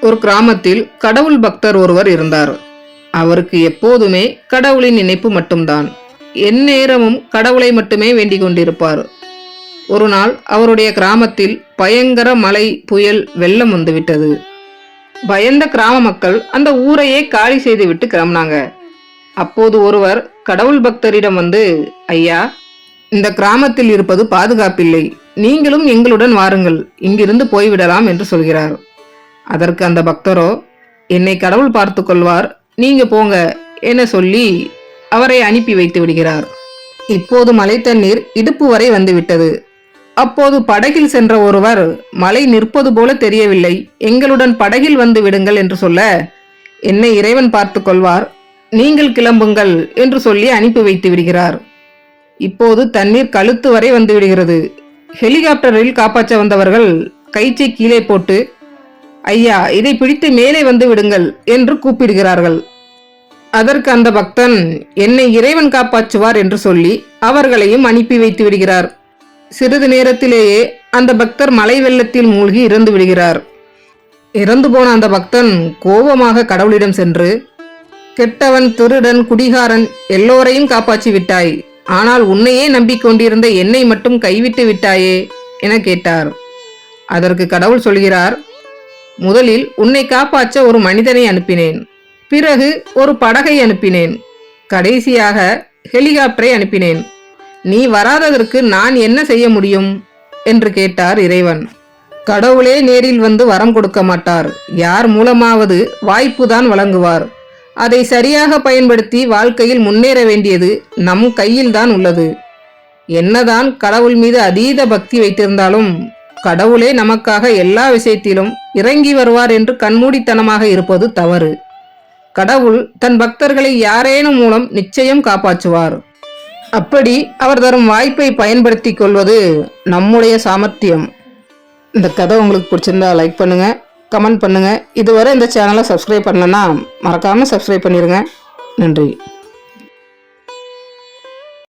ஒரு கிராமத்தில் கடவுள் பக்தர் ஒருவர் இருந்தார். அவருக்கு எப்போதுமே கடவுளின் நினைப்பு மட்டும்தான். எந்நேரமும் கடவுளை மட்டுமே வேண்டிக் கொண்டிருப்பார். ஒரு நாள் அவருடைய கிராமத்தில் பயங்கர மழை புயல் வெள்ளம் வந்துவிட்டது. பயந்த கிராம மக்கள் அந்த ஊரையே காலி செய்துவிட்டு கிளம்பினாங்க. அப்போது ஒருவர் கடவுள் பக்தரிடம் வந்து ஐயா இந்த கிராமத்தில் இருப்பது பாதுகாப்பில்லை. நீங்களும் எங்களுடன் வாருங்கள். இங்கிருந்து போய்விடலாம் என்று சொல்கிறார். அதற்கு அந்த பக்தரோ என்னை கடவுள் பார்த்து கொள்வார் நீங்க போங்க என சொல்லி அவரை அனுப்பி வைத்து விடுகிறார். இப்போது மலை தண்ணீர் இடுப்பு வரை வந்துவிட்டது. அப்போது படகில் சென்ற ஒருவர் மலை நிற்பது போல தெரியவில்லை எங்களுடன் படகில் வந்து விடுங்கள் என்று சொல்ல என்னை இறைவன் பார்த்து கொள்வார் நீங்கள் கிளம்புங்கள் என்று சொல்லி அனுப்பி வைத்து விடுகிறார். இப்போது தண்ணீர் கழுத்து வரை வந்து விடுகிறது. ஹெலிகாப்டரில் காப்பாற்ற வந்தவர்கள் கயிற்றை கீழே போட்டு ஐயா இதை பிடித்து மேலே வந்து விடுங்கள் என்று கூப்பிடுகிறார்கள். அதற்கு அந்த பக்தன் என்னை இறைவன் காப்பாற்றுவார் என்று சொல்லி அவர்களையும் அனுப்பி வைத்து விடுகிறார். சிறிது நேரத்திலேயே அந்த பக்தர் மலை வெள்ளத்தில் மூழ்கி இறந்து விடுகிறார். இறந்து போன அந்த பக்தன் கோபமாக கடவுளிடம் சென்று கெட்டவன் திருடன் குடிகாரன் எல்லோரையும் காப்பாற்றி விட்டாய். ஆனால் உன்னையே நம்பிக்கொண்டிருந்த என்னை மட்டும் கைவிட்டு விட்டாயே என கேட்டார். அதற்கு கடவுள் சொல்கிறார் முதலில் உன்னை காப்பாற்ற ஒரு மனிதனை அனுப்பினேன். பிறகு ஒரு படகை அனுப்பினேன். கடைசியாக ஹெலிகாப்டரை அனுப்பினேன். நீ வராததற்கு நான் என்ன செய்ய முடியும்? என்று கேட்டார் இறைவன். கடவுளே நேரில் வந்து வரம் கொடுக்க மாட்டார். யார் மூலமாவது வாய்ப்புதான் வழங்குவார். அதை சரியாக பயன்படுத்தி வாழ்க்கையில் முன்னேற வேண்டியது நம் கையில்தான் உள்ளது. என்னதான் கடவுள் மீது அதீத பக்தி வைத்திருந்தாலும் கடவுளே நமக்காக எல்லா விஷயத்திலும் இறங்கி வருவார் என்று கண்மூடித்தனமாக இருப்பது தவறு. கடவுள் தன் பக்தர்களை யாரேனும் மூலம் நிச்சயம் காப்பாற்றுவார். அப்படி அவர் தரும் வாய்ப்பை பயன்படுத்தி கொள்வது நம்முடைய சாமர்த்தியம். இந்த கதை உங்களுக்கு பிடிச்சிருந்தா லைக் பண்ணுங்கள் கமெண்ட் பண்ணுங்கள் இதுவரை இந்த சேனலை சப்ஸ்கிரைப் பண்ணலன்னா மறக்காமல் சப்ஸ்கிரைப் பண்ணிடுங்க நன்றி.